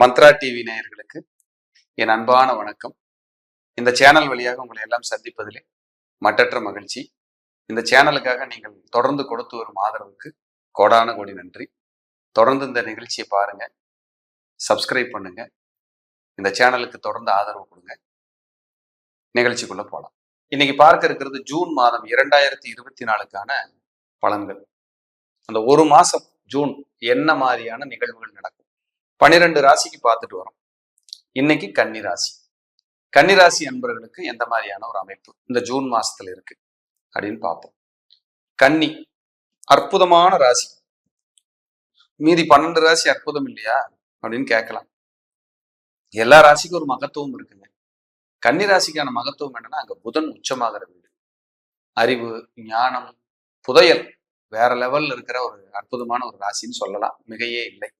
Mantra TV நேயர்களுக்கு என் அன்பான வணக்கம். இந்த சேனல் வழியாக உங்களை எல்லாம் சந்திப்பதிலே மட்டற்ற மகிழ்ச்சி. இந்த சேனலுக்காக நீங்கள் தொடர்ந்து கொடுத்து வரும் ஆதரவுக்கு கோடான கோடி நன்றி. தொடர்ந்து இந்த நிகழ்ச்சியை பாருங்க. சப்ஸ்கிரைப் பண்ணுங்க. இந்த சேனலுக்கு தொடர்ந்து ஆதரவு கொடுங்க. நிகழ்ச்சிக்குள்ள போகலாம் இன்னைக்கு பார்க்க இருக்கிறது ஜூன் மாதம் இரண்டாயிரத்தி இருபத்தி நாலுக்கான பலன்கள். அந்த ஒரு மாசம் ஜூன் என்ன மாதிரியான நிகழ்வுகள் நடக்கும்? பனிரெண்டு ராசிக்கு பார்த்துட்டு வரோம். இன்னைக்கு கன்னி ராசி. கன்னி ராசி அன்பர்களுக்கு எந்த மாதிரியான ஒரு அமைப்பு இந்த ஜூன் மாசத்துல இருக்கு அப்படின்னு பார்ப்போம். கன்னி அற்புதமான ராசி. மீதி பன்னெண்டு ராசி அற்புதம் இல்லையா அப்படின்னு கேட்கலாம். எல்லா ராசிக்கும் ஒரு மகத்துவம் இருக்குங்க. கன்னி ராசிக்கான மகத்துவம் என்னன்னா அங்க புதன் உச்சமாகிற வீடு. அறிவு ஞானம் புதையல் வேற லெவல்ல இருக்கிற ஒரு அற்புதமான ஒரு ராசின்னு சொல்லலாம். மிகையே இல்லை.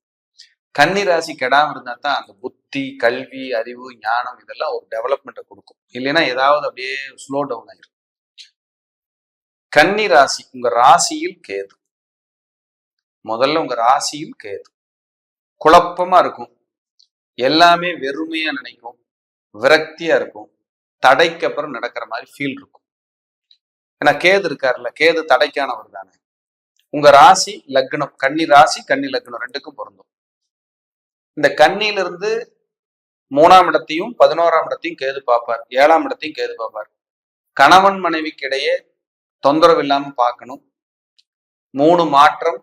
கன்னி ராசி கெடாம இருந்தா தான் அந்த புத்தி கல்வி அறிவு ஞானம் இதெல்லாம் ஒரு டெவலப்மெண்ட்டை கொடுக்கும். இல்லைன்னா ஏதாவது அப்படியே ஸ்லோ டவுன் ஆயிரும். கன்னி ராசி உங்க ராசியில் கேது. முதல்ல உங்க ராசியில் கேது. குழப்பமா இருக்கும். எல்லாமே வெறுமையா நினைக்கும். விரக்தியா இருக்கும். தடைக்கு அப்புறம் நடக்கிற மாதிரி ஃபீல் இருக்கும். ஏன்னா கேது இருக்காருல்ல கேது தடைக்கானவர் தானே. உங்க ராசி லக்னம் கன்னி ராசி கன்னி லக்னம் ரெண்டுக்கும் பொருந்தும். இந்த கண்ணியிலிருந்து மூணாம் இடத்தையும் பதினோராம் இடத்தையும் கேது பார்ப்பார். ஏழாம் இடத்தையும் கேது பார்ப்பார். கணவன் மனைவிக்கு இடையே தொந்தரவு இல்லாம பார்க்கணும். மூணு மாற்றம்.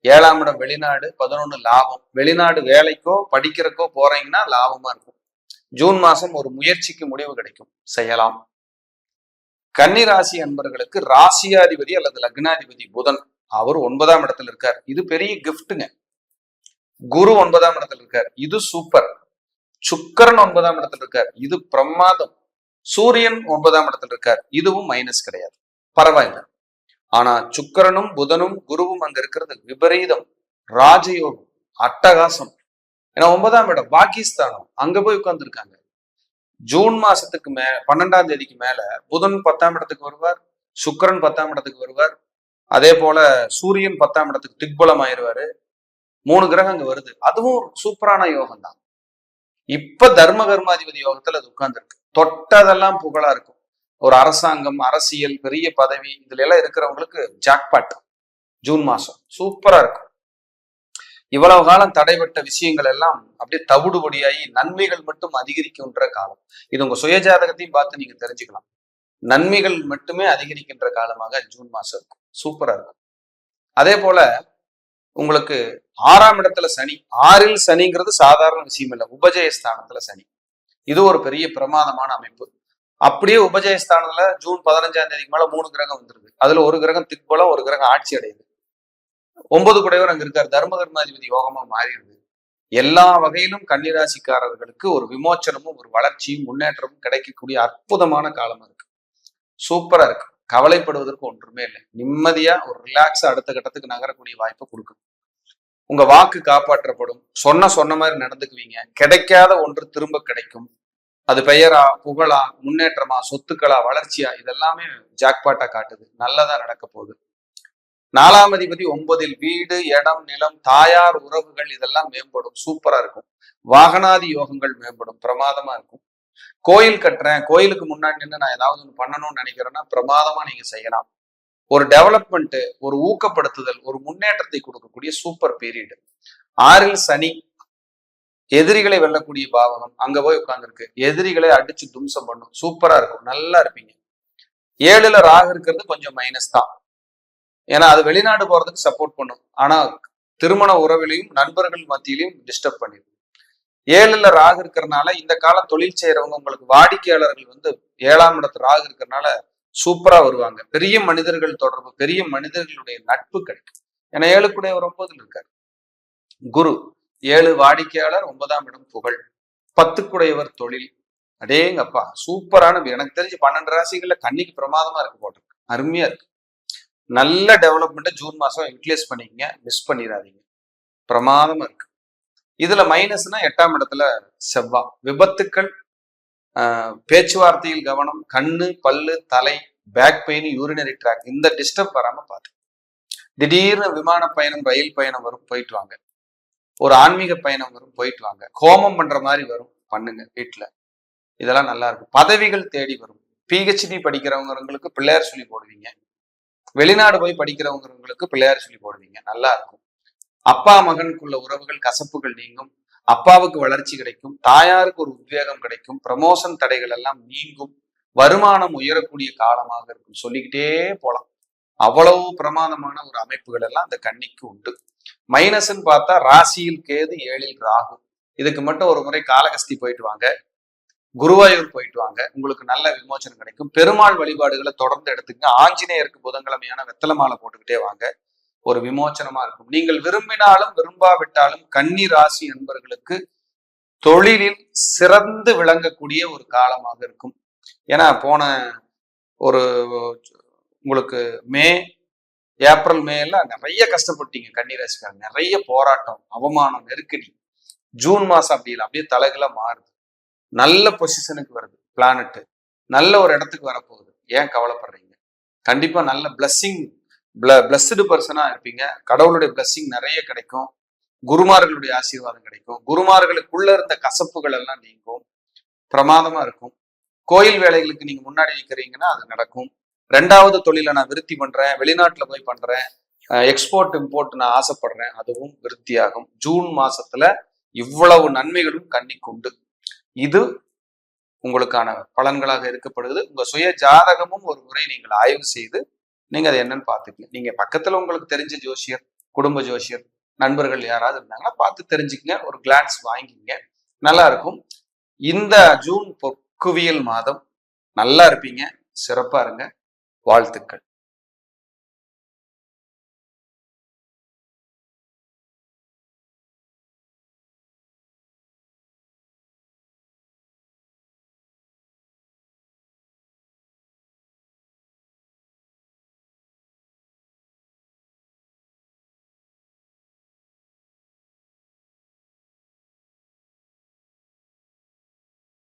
ஏழாம் இடம் வெளிநாடு பதினொன்னு லாபம். வெளிநாடு வேலைக்கோ படிக்கிறக்கோ போறீங்கன்னா லாபமா இருக்கும். ஜூன் மாசம் ஒரு முயற்சிக்கு முடிவு கிடைக்கும். செய்யலாம். கன்னி ராசி அன்பர்களுக்கு ராசியாதிபதி அல்லது லக்னாதிபதி புதன். அவர் ஒன்பதாம் இடத்துல இருக்கார். இது பெரிய கிஃப்ட்டுங்க குரு ஒன்பதாம் இடத்துல இருக்கார். இது சூப்பர் சுக்கரன் ஒன்பதாம் இடத்துல இருக்கார். இது பிரமாதம். சூரியன் ஒன்பதாம் இடத்துல இருக்கார். இதுவும் மைனஸ் கிடையாது. பரவாயில்ல. ஆனா சுக்கரனும் புதனும் குருவும் அங்க இருக்கிறது விபரீதம். ராஜயோகம் அட்டகாசம். ஏன்னா ஒன்பதாம் இடம் பாகிஸ்தானம் அங்க போய் உட்கார்ந்துருக்காங்க. ஜூன் மாசத்துக்கு மே பன்னெண்டாம் தேதிக்கு மேல புதன் பத்தாம் இடத்துக்கு வருவார் சுக்கரன் பத்தாம் இடத்துக்கு வருவார். அதே போல சூரியன் பத்தாம் இடத்துக்கு திக்பலம் ஆயிடுவாரு மூணு கிரகம் அங்க வருது. அதுவும் சூப்பரான யோகம் தான் இப்ப தர்ம கர்மாதிபதி யோகத்துல அது உட்கார்ந்துருக்கு. தொட்டதெல்லாம் புகழா இருக்கும். ஒரு அரசாங்கம் அரசியல் பெரிய பதவி இதுல எல்லாம் இருக்கிறவங்களுக்கு ஜாக்பாட் ஜூன் மாசம். சூப்பரா இருக்கும். இவ்வளவு காலம் தடைபட்ட விஷயங்கள் எல்லாம் அப்படியே தவிடுபடியாகி நன்மைகள் மட்டும் அதிகரிக்கின்ற காலம். இது உங்க சுயஜாதகத்தையும் பார்த்து நீங்க தெரிஞ்சுக்கலாம். நன்மைகள் மட்டுமே அதிகரிக்கின்ற காலமாக ஜூன் மாசம் இருக்கும். சூப்பரா இருக்கும். அதே போல உங்களுக்கு ஆறாம் இடத்துல சனி ஆறில் சனிங்கிறது சாதாரண விஷயம் இல்லை உபஜயஸ்தானத்துல சனி. இது ஒரு பெரிய பிரமாதமான அமைப்பு. அப்படியே உபஜயஸ்தானத்துல ஜூன் பதினஞ்சாம் தேதிக்கு மேல மூணு கிரகம் வந்துருது. அதுல ஒரு கிரகம் திக்பலம் ஒரு கிரகம் ஆட்சி அடையுது. ஒன்பது குடையவர் அங்க இருக்கார். தர்ம கர்மாதிபதி யோகமா மாறிடுது. எல்லா வகையிலும் கன்னிராசிக்காரர்களுக்கு ஒரு விமோச்சனமும் ஒரு வளர்ச்சியும் முன்னேற்றமும் கிடைக்கக்கூடிய அற்புதமான காலமா இருக்கு. சூப்பரா இருக்கு. கவலைப்படுவதற்கு ஒன்றுமே இல்லை. நிம்மதியா ஒரு ரிலாக்ஸா அடுத்த கட்டத்துக்கு நகரக்கூடிய வாய்ப்பை கொடுக்கும். உங்க வாக்கு காப்பாற்றப்படும். சொன்ன சொன்ன மாதிரி நடந்துக்குவீங்க. கிடைக்காத ஒன்று திரும்ப கிடைக்கும். அது பெயரா புகழா முன்னேற்றமா சொத்துக்களா வளர்ச்சியா இதெல்லாமே ஜாக்பாட்டா காட்டுது. நல்லதா நடக்க போகுது. நாலாம் அதிபதி ஒன்பதில் வீடு இடம் நிலம் தாயார் உறவுகள் இதெல்லாம் மேம்படும். சூப்பரா இருக்கும். வாகனாதி யோகங்கள் மேம்படும். பிரமாதமா இருக்கும். கோயில் கட்டுறேன் கோயிலுக்கு முன்னாடி நின்று நான் ஏதாவது ஒன்று பண்ணணும்னு நினைக்கிறேன்னா பிரமாதமா நீங்க செய்யலாம். ஒரு டெவலப்மெண்ட் ஒரு ஊக்கப்படுத்துதல் ஒரு முன்னேற்றத்தை கொடுக்கக்கூடிய சூப்பர் பீரியடு ஆறில் சனி எதிரிகளை வெல்லக்கூடிய பாவகம் அங்க போய் உட்காந்துருக்கு எதிரிகளை அடிச்சு தும்சம் பண்ணும். சூப்பரா இருக்கும். நல்லா இருப்பீங்க. ஏழுல ராக இருக்கிறது கொஞ்சம் மைனஸ் தான். ஏன்னா அது வெளிநாடு போறதுக்கு சப்போர்ட் பண்ணும். ஆனா திருமண உறவிலையும் நண்பர்கள் மத்தியிலையும் டிஸ்டர்ப் பண்ணிடும் ஏழுல ராகு இருக்கிறனால இந்த காலம் தொழில் செய்யறவங்க உங்களுக்கு வாடிக்கையாளர்கள் வந்து ஏழாம் இடத்து ராகு இருக்கிறனால சூப்பரா வருவாங்க. பெரிய மனிதர்கள் தொடர்பு பெரிய மனிதர்களுடைய நட்பு கிடைக்கும். ஏன்னா ஏழுக்குடைய ஒரு ஒன்பதுல இருக்காரு. குரு ஏழு வாடிக்கையாளர் ஒன்பதாம் இடம் புகழ். பத்துக்குடையவர் தொழில். அடேங்கப்பா சூப்பரான எனக்கு தெரிஞ்சு பன்னெண்டு ராசிகள்ல கண்ணிக்கு பிரமாதமா இருக்கு போட்டிருக்கு. அருமையா இருக்கு. நல்ல டெவலப்மெண்ட்டை ஜூன் மாசம் யூட்டிலைஸ் பண்ணிக்கங்க மிஸ் பண்ணிடாதீங்க. பிரமாதமா இருக்கு. இதுல மைனஸ்னா எட்டாம் இடத்துல செவ்வா. விபத்துக்கள் பேச்சுவார்த்தையில் கவனம் கண்ணு பல்லு தலை பேக் பெயின் யூரினரி ட்ராக் இந்த டிஸ்டர்ப் வராம பார்த்து திடீர்னு விமான பயணம் ரயில் பயணம் வரும் போயிட்டு வாங்க. ஒரு ஆன்மீக பயணம் வரும் போயிட்டு வாங்க. கோமம் பண்ற மாதிரி வரும் பண்ணுங்க வீட்டுல இதெல்லாம் நல்லா இருக்கும். பதவிகள் தேடி வரும். பிஹெச்டி படிக்கிறவங்களுக்கு பிள்ளையார் சொல்லி போடுவீங்க. வெளிநாடு போய் படிக்கிறவங்களுக்கு பிள்ளையார் சொல்லி போடுவீங்க. நல்லா இருக்கும். அப்பா மகனுக்குள்ள உறவுகள் கசப்புகள் நீங்கும். அப்பாவுக்கு வளர்ச்சி கிடைக்கும். தாயாருக்கு ஒரு உத்வேகம் கிடைக்கும். ப்ரமோஷன் தடைகள் எல்லாம் நீங்கும். வருமானம் உயரக்கூடிய காலமாக இருக்கும். சொல்லிக்கிட்டே போலாம். அவ்வளவு பிரமாதமான ஒரு அமைப்புகள் எல்லாம் அந்த கன்னிக்கு உண்டு. மைனஸ்ன்னு பார்த்தா ராசியில் கேது ஏழில் ராகு. இதுக்கு மட்டும் ஒரு முறை காலகஸ்தி போயிட்டு வாங்க. குருவாயூர் போயிட்டு வாங்க. உங்களுக்கு நல்ல விமோச்சனம் கிடைக்கும். பெருமாள் வழிபாடுகளை தொடர்ந்து எடுத்துக்கங்க. ஆஞ்சநேயருக்கு புதன்கிழமையான வெத்தலை மாலை போட்டுக்கிட்டே வாங்க. ஒரு விமோச்சனமா இருக்கும். நீங்கள் விரும்பினாலும் விரும்பாவிட்டாலும் கன்னி ராசி என்பர்களுக்கு தொழிலில் சிறந்து விளங்கக்கூடிய ஒரு காலமாக இருக்கும். ஏன்னா போன ஒரு உங்களுக்கு மே ஏப்ரல் மே எல்லாம் நிறைய கஷ்டப்பட்டீங்க கன்னிராசிக்காரங்க நிறைய போராட்டம் அவமானம் நெருக்கடி. ஜூன் மாசம் அப்படி இல்லை அப்படியே தலைகளை மாறுது. நல்ல பொசிஷனுக்கு வருது பிளானட்டு நல்ல ஒரு இடத்துக்கு வரப்போகுது. ஏன் கவலைப்படுறீங்க? கண்டிப்பா நல்ல பிளஸ்ஸிங் பிளஸ்டு பர்சனா இருப்பீங்க. கடவுளுடைய பிளஸ்ஸிங் நிறைய கிடைக்கும். குருமார்களுடைய ஆசீர்வாதம் கிடைக்கும். குருமார்களுக்குள்ள இருந்த கசப்புகள் எல்லாம் நீங்கும். பிரமாதமா இருக்கும். கோயில் வேலைகளுக்கு நீங்க முன்னாடி நிற்கிறீங்கன்னா அது நடக்கும். ரெண்டாவது தொழிலை நான் விருத்தி பண்றேன். வெளிநாட்டுல போய் பண்றேன். எக்ஸ்போர்ட் இம்போர்ட் நான் ஆசைப்படுறேன். அதுவும் விருத்தியாகும். ஜூன் மாசத்துல இவ்வளவு நன்மைகளும் கண்ணிக்குண்டு இது உங்களுக்கான பலன்களாக இருக்கப்படுது உங்க சுய ஜாதகமும் ஒரு முறை நீங்கள் ஆய்வு செய்து நீங்க அதை என்னன்னு பார்த்துக்கங்க. நீங்க பக்கத்துல உங்களுக்கு தெரிஞ்ச ஜோசியர் குடும்ப ஜோசியர் நண்பர்கள் யாராவது இருந்தாங்கன்னா பார்த்து தெரிஞ்சுக்கங்க. ஒரு கிளான்ஸ் வாங்கிங்க நல்லா இருக்கும். இந்த ஜூன் பொற்குவியல் மாதம் நல்லா இருப்பீங்க. சிறப்பா இருங்க. வாழ்த்துக்கள்.